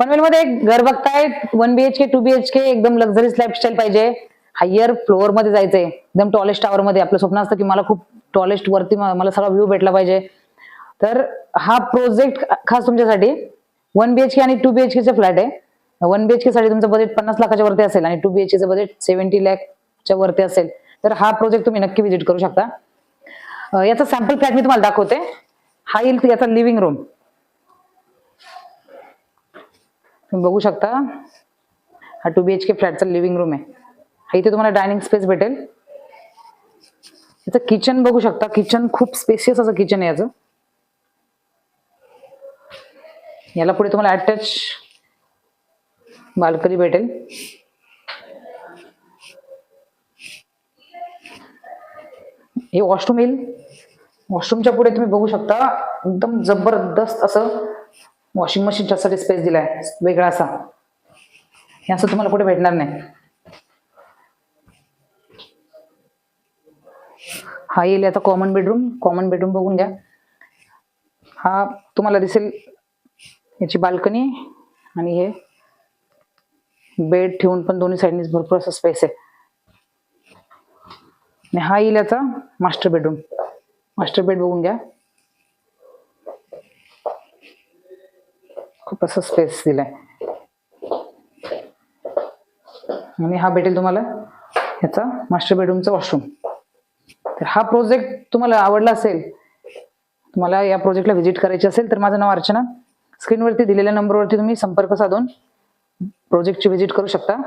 पनवेल मध्ये एक घर बघताय वन बीएचके टू बीएचके एकदम लक्झरीस लाईफस्टाईल पाहिजे. हायर फ्लोअरमध्ये जायचंय. एकदम टॉलेस्ट टावर मध्ये. आपलं स्वप्न असतं की मला खूप टॉलेस्ट वरती मला सगळा व्ह्यू भेटला पाहिजे. तर हा प्रोजेक्ट खास तुमच्यासाठी. वन बीएचके आणि टू बीएचकेचे फ्लॅट आहे. वन बीएचके साठी तुमचं बजेट पन्नास लाखाच्या वरती असेल आणि टू बीएचकेचं बजेट सेव्हन्टी लॅकच्या वरती असेल. तर हा प्रोजेक्ट तुम्ही नक्की व्हिजिट करू शकता. याचा सॅम्पल फ्लॅट मी तुम्हाला दाखवते. हा येईल याचा लिव्हिंग रूम तुम्ही बघू शकता. हा टू बी एच के फ्लॅटचा लिव्हिंग रूम आहे. हा इथे तुम्हाला डायनिंग स्पेस भेटेल. याचं किचन बघू शकता. किचन खूप स्पेसियस असं किचन आहे याचं. याला पुढे तुम्हाला अटॅच बाल्कनी भेटेल. हे वॉशरूम येईल. वॉशरूमच्या पुढे तुम्ही बघू शकता. एकदम जबरदस्त असं वॉशिंग मशीनच्यासाठी स्पेस दिलाय. वेगळा असा. हे असं तुम्हाला कुठे भेटणार नाही. हा येईल आता कॉमन बेडरूम कॉमन बेडरूम बघून घ्या. हा तुम्हाला दिसेल याची बाल्कनी आणि हे बेड ठेवून पण दोन्ही साईडने भरपूर असा स्पेस आहे. आणि हा येईल याचा मास्टर बेडरूम मास्टर बेड बघून घ्या. खूप असं स्पेस दिलाय. आणि हा भेटेल तुम्हाला ह्याचा मास्टर बेडरूमचा वॉशरूम तर हा प्रोजेक्ट तुम्हाला आवडला असेल तुम्हाला या प्रोजेक्टला व्हिजिट करायची असेल तर माझं नाव अर्चना. स्क्रीनवरती दिलेल्या नंबरवरती तुम्ही संपर्क साधून प्रोजेक्टची व्हिजिट करू शकता.